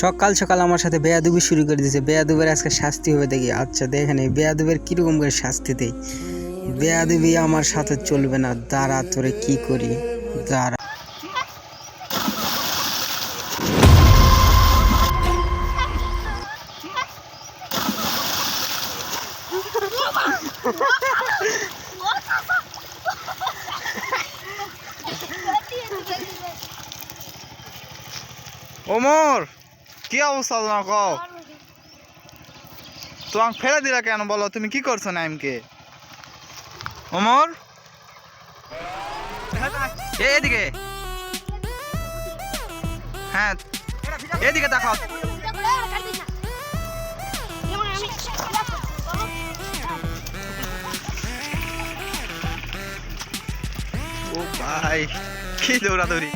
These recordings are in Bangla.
সকাল সকাল আমার সাথে বেয়াদুবি শুরু করে দিয়েছে। বেয়াদুবের আজকে শাস্তি হবে দেখি। আচ্ছা দেখেন এই বেয়াদুবের কীরকম করে শাস্তি দেই? বেয়াদুবি আমার সাথে চলবে না। দাঁড়া, তোরে কি করি? দাঁড়া। ওমর কি অবস্থা তোমার কও? তোমাকে ফেলে দিলা কেন বলো? তুমি কি করছ নাইমকে? ওমর? এ, এদিকে। হ্যাঁ এদিকে দেখাও। ও ভাই, কি দৌড়াদৌড়ি।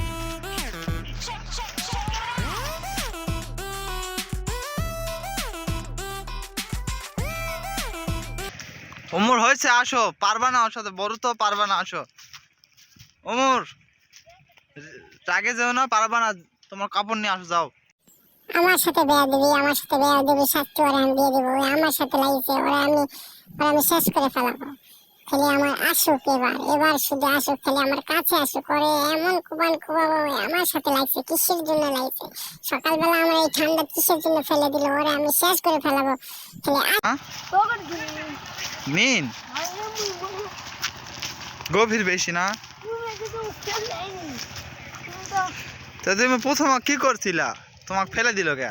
ওমর হয়েছে, আসো। পারবা না ওর সাথে, বড় তো পারবা না, আসো। ওমর, রাগে যেও না, পারবা না, তোমার কাপড় নিয়ে আসো, যাও। আমার সাথে বেয়া দিবি, আমার সাথে বেয়া দিবি শাস্তি ওরা আমি দিয়ে দেবো আমার সাথে লাগিয়েছে ওরা আমি ওরা আমি শেষ করে ফেলাবো। খালি আমার আসুক এবার এবার শুধু আসুক খালি আমার কাছে আসুক। করে এমন কুবান কুবাবো আমার সাথে লাগছে, কিসের জন্য লাগছে? সকালবেলা আমার এই ঠান্ডা কিসের জন্য ফেলে দিল? ওরা আমি শেষ করে ফেলাবো। খালি নিন গভীর বেশি না? তা তুমি প্রথমে কি করছিলা? তোমাকে ফেলে দিল কে?